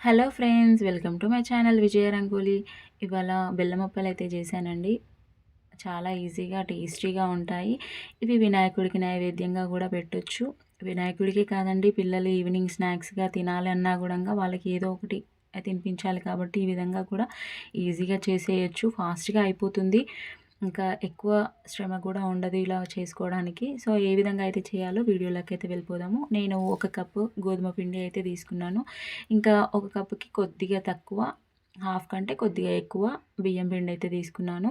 Hello friends welcome to my channel Vijaya Rangoli. ఇవాళ బెల్లం అప్పలు అయితే చేశానండి. చాలా ఈజీగా టేస్టీగా ఉంటాయి. ఇవి వినాయకుడికి నైవేద్యంగా కూడా పెట్టొచ్చు. వినాయకుడికి కాదండి పిల్లలు ఈవినింగ్ స్నాక్స్గా తినాలి అన్నా కూడా వాళ్ళకి ఏదో ఒకటి తినిపించాలి కాబట్టి ఈ విధంగా కూడా ఈజీగా చేసేయచ్చు. ఫాస్ట్గా అయిపోతుంది. ఇంకా ఎక్కువ శ్రమ కూడా ఉండదు ఇలా చేసుకోవడానికి. సో ఏ విధంగా అయితే చేయాలో వీడియోలోకి అయితే వెళ్ళిపోదాము. నేను ఒక కప్పు గోధుమ పిండి అయితే తీసుకున్నాను. ఇంకా ఒక కప్పుకి కొద్దిగా తక్కువ హాఫ్ కంటే కొద్దిగా ఎక్కువ బియ్యం పిండి అయితే తీసుకున్నాను.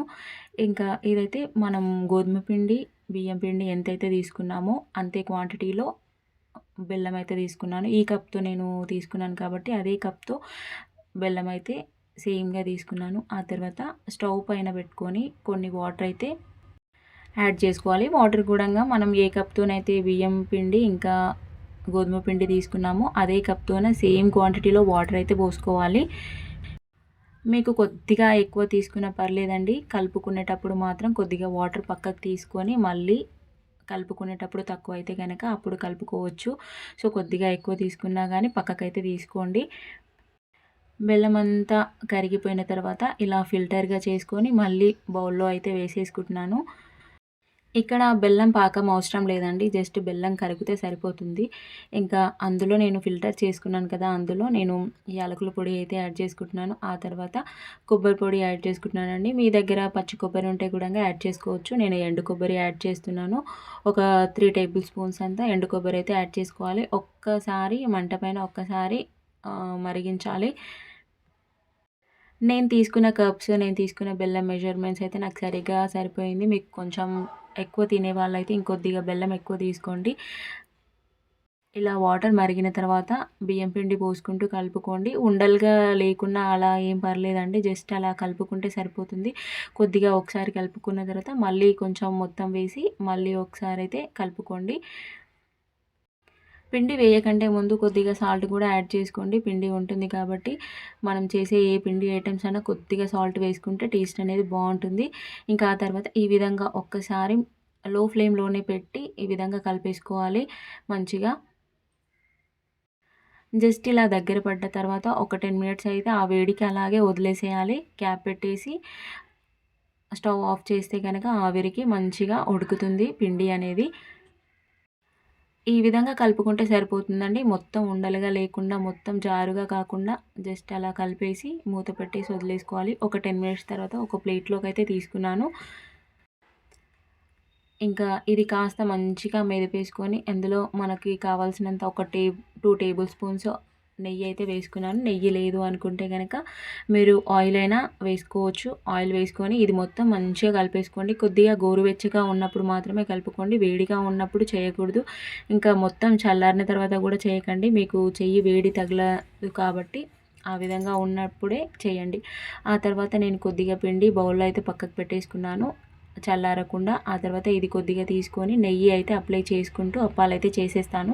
ఇంకా ఇదైతే మనం గోధుమ పిండి బియ్యం పిండి ఎంతైతే తీసుకున్నామో అంతే క్వాంటిటీలో బెల్లం అయితే తీసుకున్నాను. ఈ కప్తో నేను తీసుకున్నాను కాబట్టి అదే కప్తో బెల్లం అయితే సేమ్గా తీసుకున్నాను. ఆ తర్వాత స్టవ్ పైన పెట్టుకొని కొన్ని వాటర్ అయితే యాడ్ చేసుకోవాలి. వాటర్ కూడా మనం ఏ కప్తోనైతే బియ్యం పిండి ఇంకా గోధుమ పిండి తీసుకున్నామో అదే కప్తోనే సేమ్ క్వాంటిటీలో వాటర్ అయితే పోసుకోవాలి. మీకు కొద్దిగా ఎక్కువ తీసుకున్న పర్లేదండి. కలుపుకునేటప్పుడు మాత్రం కొద్దిగా వాటర్ పక్కకు తీసుకొని మళ్ళీ కలుపుకునేటప్పుడు తక్కువ అయితే కనుక అప్పుడు కలుపుకోవచ్చు. సో కొద్దిగా ఎక్కువ తీసుకున్నా కానీ పక్కకైతే తీసుకోండి. బెల్లం అంతా కరిగిపోయిన తర్వాత ఇలా ఫిల్టర్గా చేసుకొని మళ్ళీ బౌల్లో అయితే వేసేసుకుంటున్నాను. ఇక్కడ బెల్లం పాకం అవసరం లేదండి జస్ట్ బెల్లం కరిగితే సరిపోతుంది. ఇంకా అందులో నేను ఫిల్టర్ చేసుకున్నాను కదా అందులో నేను యాలకుల పొడి అయితే యాడ్ చేసుకుంటున్నాను. ఆ తర్వాత కొబ్బరి పొడి యాడ్ చేసుకుంటున్నానండి. మీ దగ్గర పచ్చి కొబ్బరి ఉంటే కూడా యాడ్ చేసుకోవచ్చు. నేను ఎండు కొబ్బరి యాడ్ చేస్తున్నాను. ఒక త్రీ టేబుల్ స్పూన్స్ అంతా ఎండు కొబ్బరి అయితే యాడ్ చేసుకోవాలి. ఒక్కసారి మంట పైన ఒక్కసారి మరిగించాలి. నేను తీసుకున్న కప్స్ నేను తీసుకున్న బెల్లం మెజర్మెంట్స్ అయితే నాకు సరిగ్గా సరిపోయింది. మీకు కొంచెం ఎక్కువ తినే వాళ్ళైతే ఇంకొద్దిగా బెల్లం ఎక్కువ తీసుకోండి. ఇలా వాటర్ మరిగిన తర్వాత బియ్యం పిండి పోసుకుంటూ కలుపుకోండి. ఉండలుగా లేకుండా అలా ఏం పర్లేదండి. జస్ట్ అలా కలుపుకుంటే సరిపోతుంది. కొద్దిగా ఒకసారి కలుపుకున్న తర్వాత మళ్ళీ కొంచెం మొత్తం వేసి మళ్ళీ ఒకసారి అయితే కలుపుకోండి. పిండి వేయకంటే ముందు కొద్దిగా సాల్ట్ కూడా యాడ్ చేసుకోండి. పిండి ఉంటుంది కాబట్టి మనం చేసే ఏ పిండి ఐటమ్స్ అయినా కొద్దిగా సాల్ట్ వేసుకుంటే టేస్ట్ అనేది బాగుంటుంది. ఇంకా ఆ తర్వాత ఈ విధంగా ఒక్కసారి లో ఫ్లేమ్లోనే పెట్టి ఈ విధంగా కలిపేసుకోవాలి మంచిగా. జస్ట్ ఇలా దగ్గర పడ్డ తర్వాత ఒక టెన్ మినిట్స్ అయితే ఆ వేడికి అలాగే వదిలేసేయాలి. క్యాప్ పెట్టేసి స్టవ్ ఆఫ్ చేస్తే కనుక ఆవిరికి మంచిగా ఉడుకుతుంది పిండి అనేది. ఈ విధంగా కలుపుకుంటే సరిపోతుందండి. మొత్తం ఉండలుగా లేకుండా మొత్తం జారుగా కాకుండా జస్ట్ అలా కలిపేసి మూత పెట్టేసి వదిలేసుకోవాలి. ఒక టెన్ మినిట్స్ తర్వాత ఒక ప్లేట్లోకి అయితే తీసుకున్నాను. ఇంకా ఇది కాస్త మంచిగా మెదిపేసుకొని అందులో మనకి కావాల్సినంత ఒక టే టూ టేబుల్ స్పూన్స్ నెయ్యి అయితే వేసుకున్నాను. నెయ్యి లేదు అనుకుంటే కనుక మీరు ఆయిల్ అయినా వేసుకోవచ్చు. ఆయిల్ వేసుకొని ఇది మొత్తం మంచిగా కలిపేసుకోండి. కొద్దిగా గోరువెచ్చగా ఉన్నప్పుడు మాత్రమే కలుపుకోండి. వేడిగా ఉన్నప్పుడు చేయకూడదు. ఇంకా మొత్తం చల్లారిన తర్వాత కూడా చేయకండి. మీకు చెయ్యి వేడి తగలదు కాబట్టి ఆ విధంగా ఉన్నప్పుడే చేయండి. ఆ తర్వాత నేను కొద్దిగా పిండి బౌల్లో అయితే పక్కకు పెట్టేసుకున్నాను. చల్లారకుండా ఆ తర్వాత ఇది కొద్దిగా తీసుకొని నెయ్యి అయితే అప్లై చేసుకుంటూ అప్పాలైతే చేసేస్తాను.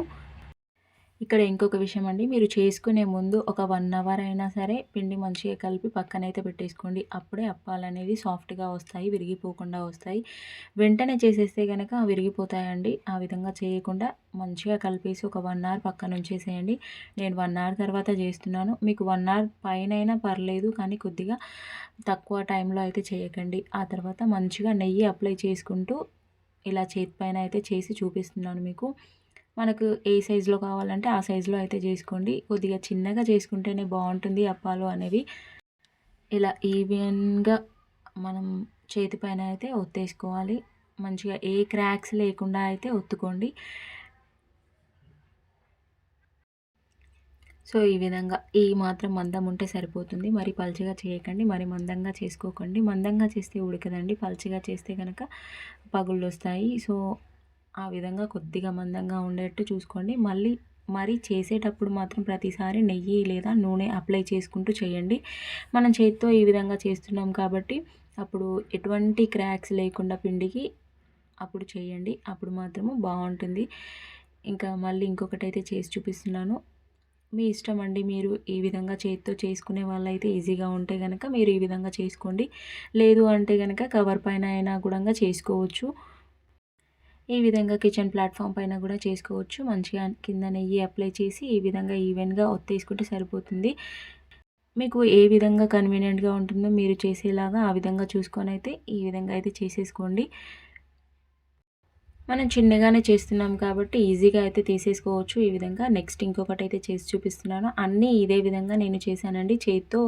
ఇక్కడ ఇంకొక విషయం అండి. మీరు చేసుకునే ముందు ఒక వన్ అవర్ అయినా సరే పిండి మంచిగా కలిపి పక్కనైతే పెట్టేసుకోండి. అప్పుడే అప్పాలు అనేది సాఫ్ట్గా వస్తాయి విరిగిపోకుండా వస్తాయి. వెంటనే చేసేస్తే కనుక విరిగిపోతాయండి. ఆ విధంగా చేయకుండా మంచిగా కలిపేసి ఒక వన్ అవర్ పక్కన ఉంచేసేయండి. నేను వన్ అవర్ తర్వాత చేస్తున్నాను. మీకు వన్ అవర్ పైన పర్లేదు కానీ కొద్దిగా తక్కువ టైంలో అయితే చేయకండి. ఆ తర్వాత మంచిగా నెయ్యి అప్లై చేసుకుంటూ ఇలా చేతి పైన అయితే చేసి చూపిస్తున్నాను మీకు. మనకు ఏ సైజులో కావాలంటే ఆ సైజులో అయితే చేసుకోండి. కొద్దిగా చిన్నగా చేసుకుంటేనే బాగుంటుంది అప్పాలు అనేవి. ఇలా ఈవెన్గా మనం చేతి పైన అయితే ఒత్తేసుకోవాలి. మంచిగా ఏ క్రాక్స్ లేకుండా అయితే ఒత్తుకోండి. సో ఈ విధంగా ఈ మాత్రం మందం ఉంటే సరిపోతుంది. మరి పల్చగా చేయకండి. మరి మందంగా చేసుకోకండి. మందంగా చేస్తే ఉడకదండి. పల్చగా చేస్తే కనుక పగుళ్ళు వస్తాయి సో ఆ విధంగా కొద్దిగా మందంగా ఉండేట్టు చూసుకోండి. మళ్ళీ మరి చేసేటప్పుడు మాత్రం ప్రతిసారి నెయ్యి లేదా నూనె అప్లై చేసుకుంటూ చేయండి. మనం చేతితో ఈ విధంగా చేస్తున్నాం కాబట్టి అప్పుడు ఎటువంటి క్రాక్స్ లేకుండా పిండికి అప్పుడు చేయండి. అప్పుడు మాత్రము బాగుంటుంది. ఇంకా మళ్ళీ ఇంకొకటి అయితే చేసి చూపిస్తున్నాను. మీ ఇష్టం అండి మీరు ఈ విధంగా చేతితో చేసుకునే వాళ్ళైతే ఈజీగా ఉంటే కనుక మీరు ఈ విధంగా చేసుకోండి. లేదు అంటే కనుక కవర్ పైన అయినా కూడా చేసుకోవచ్చు. ఈ విధంగా కిచెన్ ప్లాట్ఫామ్ పైన కూడా చేసుకోవచ్చు. మంచిగా కింద నెయ్యి అప్లై చేసి ఈ విధంగా ఈవెన్గా ఒత్తేసుకుంటే సరిపోతుంది. మీకు ఏ విధంగా కన్వీనియంట్గా ఉంటుందో మీరు చేసేలాగా ఆ విధంగా చూసుకొని అయితే ఈ విధంగా అయితే చేసేసుకోండి. మనం చిన్నగానే చేస్తున్నాం కాబట్టి ఈజీగా అయితే తీసేసుకోవచ్చు. ఈ విధంగా నెక్స్ట్ ఇంకొకటి అయితే చేసి చూపిస్తున్నాను. అన్నీ ఇదే విధంగా నేను చేశానండి. చేతితో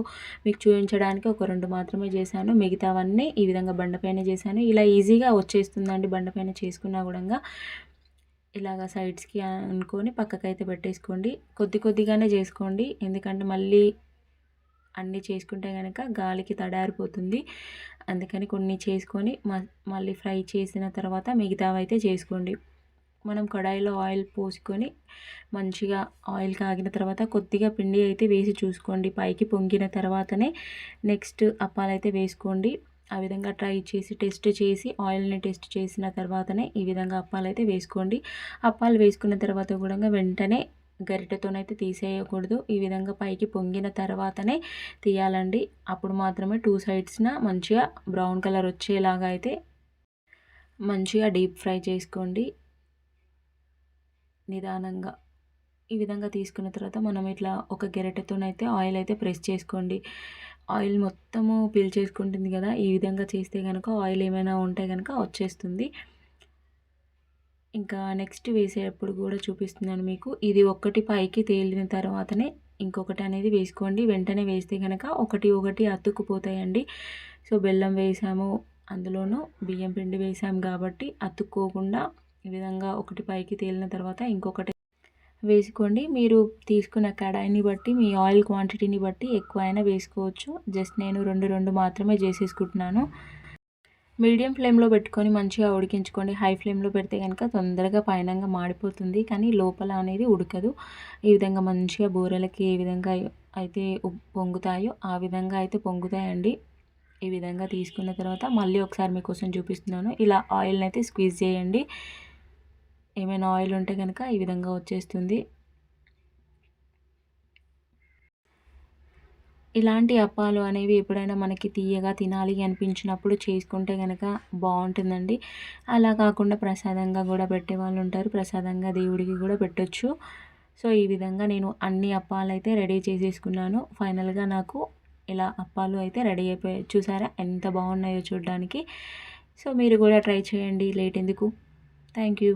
మీకు చూపించడానికి ఒక రెండు మాత్రమే చేశాను. మిగతావన్నీ ఈ విధంగా బండపైన చేశాను. ఇలా ఈజీగా వచ్చేస్తుందండి బండపైన చేసుకున్నా కూడా ఇలాగ సైడ్స్కి అనుకొని పక్కకైతే పెట్టేసుకోండి. కొద్ది కొద్దిగానే చేసుకోండి. ఎందుకంటే మళ్ళీ అన్నీ చేసుకుంటే కనుక గాలికి తడారిపోతుంది. అందుకని కొన్ని చేసుకొని మళ్ళీ ఫ్రై చేసిన తర్వాత మిగతావి అయితే చేసుకోండి. మనం కడాయిలో ఆయిల్ పోసుకొని మంచిగా ఆయిల్ కాగిన తర్వాత కొద్దిగా పిండి అయితే వేసి చూసుకోండి. పైకి పొంగిన తర్వాతనే నెక్స్ట్ అప్పాలైతే వేసుకోండి. ఆ విధంగా ట్రై చేసి టెస్ట్ చేసి ఆయిల్ని టెస్ట్ చేసిన తర్వాతనే ఈ విధంగా అప్పాలు అయితే వేసుకోండి. అప్పాలు వేసుకున్న తర్వాత కూడా వెంటనే గరిటెతోనైతే తీసేయకూడదు. ఈ విధంగా పైకి పొంగిన తర్వాతనే తీయాలండి. అప్పుడు మాత్రమే టూ సైడ్స్న మంచిగా బ్రౌన్ కలర్ వచ్చేలాగా అయితే మంచిగా డీప్ ఫ్రై చేసుకోండి. నిదానంగా. ఈ విధంగా తీసుకున్న తర్వాత మనం ఇట్లా ఒక గెరటతోనైతే ఆయిల్ అయితే ప్రెస్ చేసుకోండి. ఆయిల్ మొత్తము పీల్ చేసుకుంటుంది కదా ఈ విధంగా చేస్తే కనుక ఆయిల్ ఏమైనా ఉంటే కనుక వచ్చేస్తుంది. ఇంకా నెక్స్ట్ వేసేటప్పుడు కూడా చూపిస్తున్నాను మీకు. ఇది ఒక్కటి పైకి తేలిన తర్వాతనే ఇంకొకటి అనేది వేసుకోండి. వెంటనే వేస్తే కనుక ఒకటి ఒకటి అతుక్కుపోతాయండి. సో బెల్లం వేసాము అందులోనూ బియ్యం పిండి వేసాము కాబట్టి అతుక్కోకుండా ఈ విధంగా ఒకటి పైకి తేలిన తర్వాత ఇంకొకటి వేసుకోండి. మీరు తీసుకున్న కడాయిని బట్టి మీ ఆయిల్ క్వాంటిటీని బట్టి ఎక్కువ అయినా వేసుకోవచ్చు. జస్ట్ నేను రెండు రెండు మాత్రమే చేసేసుకుంటున్నాను. మీడియం ఫ్లేమ్లో పెట్టుకొని మంచిగా ఉడికించుకోండి. హై ఫ్లేమ్లో పెడితే కనుక తొందరగా పైనంగా మాడిపోతుంది. కానీ లోపల అనేది ఉడకదు. ఈ విధంగా మంచిగా బూరెలకి ఏ విధంగా అయితే పొంగుతాయో ఆ విధంగా అయితే పొంగుతాయండి. ఈ విధంగా తీసుకున్న తర్వాత మళ్ళీ ఒకసారి మీకోసం చూపిస్తున్నాను. ఇలా ఆయిల్ని అయితే స్క్వీజ్ చేయండి. ఏమైనా ఆయిల్ ఉంటే కనుక ఈ విధంగా వచ్చేస్తుంది. ఇలాంటి అప్పాలు అనేవి ఎప్పుడైనా మనకి తీయగా తినాలి అనిపించినప్పుడు చేసుకుంటే కనుక బాగుంటుందండి. అలా కాకుండా ప్రసాదంగా కూడా పెట్టే వాళ్ళు ఉంటారు. ప్రసాదంగా దేవుడికి కూడా పెట్టచ్చు. సో ఈ విధంగా నేను అన్ని అప్పాలు అయితే రెడీ చేసేసుకున్నాను. ఫైనల్గా నాకు ఇలా అప్పాలు అయితే రెడీ అయిపోయాయి చూసారా ఎంత బాగున్నాయో చూడడానికి. సో మీరు కూడా ట్రై చేయండి. లేట్ ఎందుకు? Thank you.